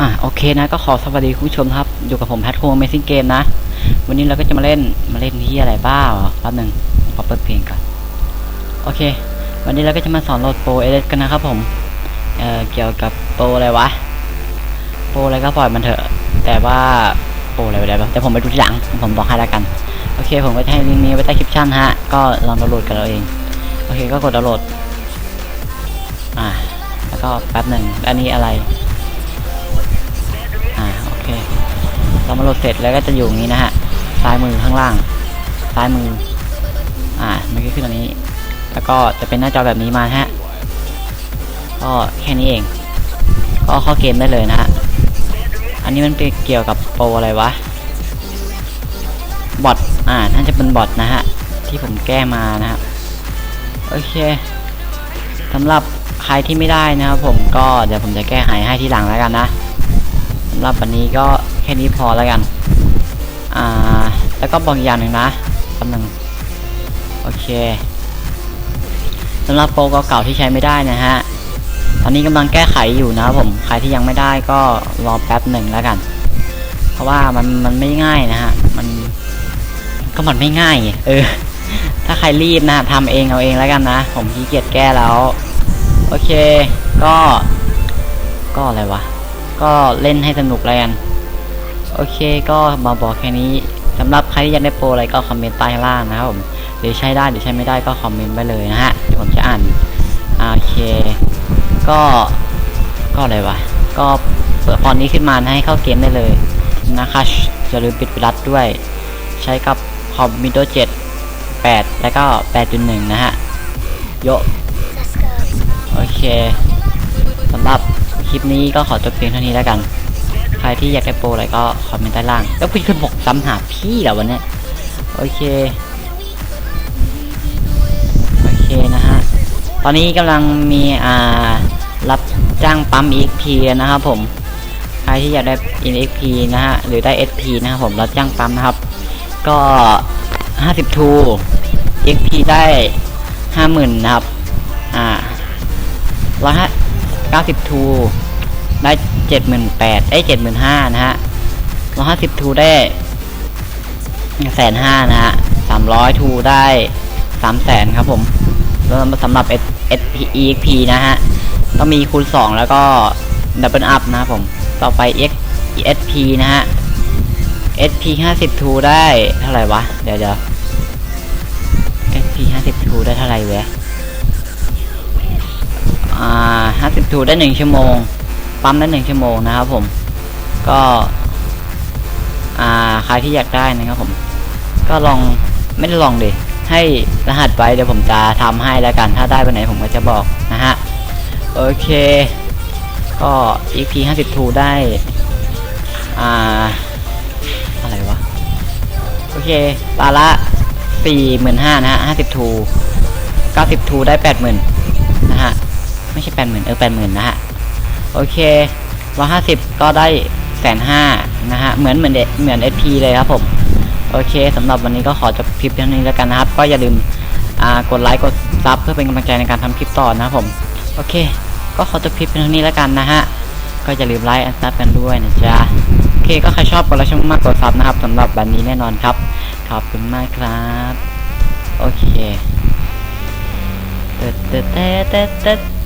อะโอเคนะก็ขอสวัสดีคุณผู้ชมครับ อยู่กับผมแพทโคมเมซิ่งเกมนะ วันนี้เราก็จะมาเล่นมาเล่นที่อะไรบ้างแป๊บหนึ่งขอเปิดเพลงก่อนโอเค วันนี้เราก็จะมาสอนโหลดโปรเอเลสกันนะครับผมเอ่อเกี่ยวกับโปรอะไรวะโปรอะไรก็ปล่อยมันเถอะ แต่ว่าโปรอะไรไปได้บ้างแต่ผมไปดูทีหลังผมบอกให้แล้วกันโอเค ผมก็จะให้ลิงก์นี้ไว้ใต้คลิปชั่นฮะก็ลองดาวน์โหลดกันเราเองโอเคก็กดดาวน์โหลดอ่าแล้วก็แป๊บหนึ่งอันนี้อะไร เรามาโหลดเสร็จแล้วก็จะอยู่อย่างนี้นะฮะซ้ายมือข้างล่าง ซ้ายมือ อ่า มันก็ขึ้นตรงนี้ แล้วก็จะเป็นหน้าจอแบบนี้มาฮะ ก็แค่นี้เอง ก็เข้าเกมได้เลยนะฮะ อันนี้มันเกี่ยวกับโปรอะไรวะ บอท อ่า น่าจะเป็นบอทนะฮะ ที่ผมแก้มานะฮะโอเคสำหรับใครที่ไม่ได้นะครับผมก็เดี๋ยวผมจะแก้ไขให้ทีหลังแล้วกันนะ สำหรับวันนี้ก็แค่นี้พอแล้วกัน อ่า แล้วก็บอกอีกอย่างหนึ่งนะกำลังโอเคสำหรับโปรเก่าๆที่ใช้ไม่ได้นะฮะ ตอนนี้กำลังแก้ไขอยู่นะครับผม ใครที่ยังไม่ได้ก็รอแป๊บหนึ่งแล้วกัน เพราะว่ามันมันไม่ง่ายนะฮะ มันก็มันไม่ง่าย เออ ถ้าใครรีบนะทำเองเอาเองแล้วกันนะ ผมขี้เกียจแก้แล้ว โอเค ก็ ก็อะไรวะ ก็เล่นให้สนุกแล้วกันโอเคก็มาบอกแค่นี้สำหรับใครที่อยากได้โปรอะไรก็คอมเมนต์ใต้ล่างนะครับผมหรือใช้ได้หรือใช้ไม่ได้ก็คอมเมนต์ไว้เลยนะฮะเดี๋ยวผมจะอ่านโอเค ก็ก็อะไรวะก็เปิดฟอนต์นี้ขึ้นมาให้เข้าเกมได้เลยนะคะอย่าลืมปิดรัดด้วย ใช้กับคอมมิโด7 8แล้วก็8.1นะฮะโยโอเคสำหรับ คลิปนี้ก็ขอจบเพียงเท่านี้แล้วกัน ใครที่อยากได้โปรอะไรก็คอมเมนต์ใต้ล่าง แล้วพี่คุณบอกซ้ำหาพี่เหรอวันนี้โอเค โอเคนะฮะ ตอนนี้กำลังมีอ่ารับจ้างปั๊ม EXP นะครับผม ใครที่อยากได้ EXP นะฮะ หรือได้ SP นะครับผมรับจ้างปั๊มนะครับ ก็ 50 ทู EXP ได้ 50,000 นะครับ อ่าร้อยห้า เก้าสิบทูได้เจ็ดหมื่นแปดไอ้เจ็ดหมื่นห้านะฮะร้อยห้าสิบทูได้แสนห้านะฮะสามร้อยทูได้สามแสนครับผมแล้วสำหรับ S S P E X P นะฮะต้องมีคูณสองแล้วก็ดับเบิลอัพนะครับผม ต่อไป X S P นะฮะ S P ห้าสิบทูได้เท่าไหร่วะ เดี๋ยวเดี๋ยว S P ห้าสิบทูได้เท่าไหร่เว้ย อ่าห้าสิบทูได้หนึ่งชั่วโมง ปั๊มได้หนึ่งชั่วโมงนะครับผม ก็อ่าใครที่อยากได้นะครับผม ก็ลองไม่ได้ลองดิให้รหัสไว้เดี๋ยวผมจะทำให้แล้วกัน ถ้าได้วันไหนผมก็จะบอกนะฮะ โอเค ก็ EP 52ได้ อ่า อะไรวะ โอเคปาละ45,000นะฮะ52 92ได้ 80,000นะฮะ ไม่ใช่แปดหมื่นเออแปดหมื่นนะฮะ โอเคร้อยห้าสิบก็ได้แสนห้านะฮะ เหมือนเหมือนเดเหมือนเอพีเลยครับผม โอเคสำหรับวันนี้ก็ขอจบคลิปเท่านี้แล้วกันนะครับ ก็อย่าลืมกดไลค์กดซับเพื่อเป็นกำลังใจในการทำคลิปต่อนะครับผม โอเค ก็ขอจบคลิปเท่านี้แล้วกันนะฮะ ก็อย่าลืมไลค์อันซับกันด้วยนะจ๊ะ โอเค ก็ใครชอบกดไลค์ช่องมากกดซับนะครับสำหรับวันนี้แน่นอนครับ ขอบคุณมากครับ โอเคเตะเตะเตเต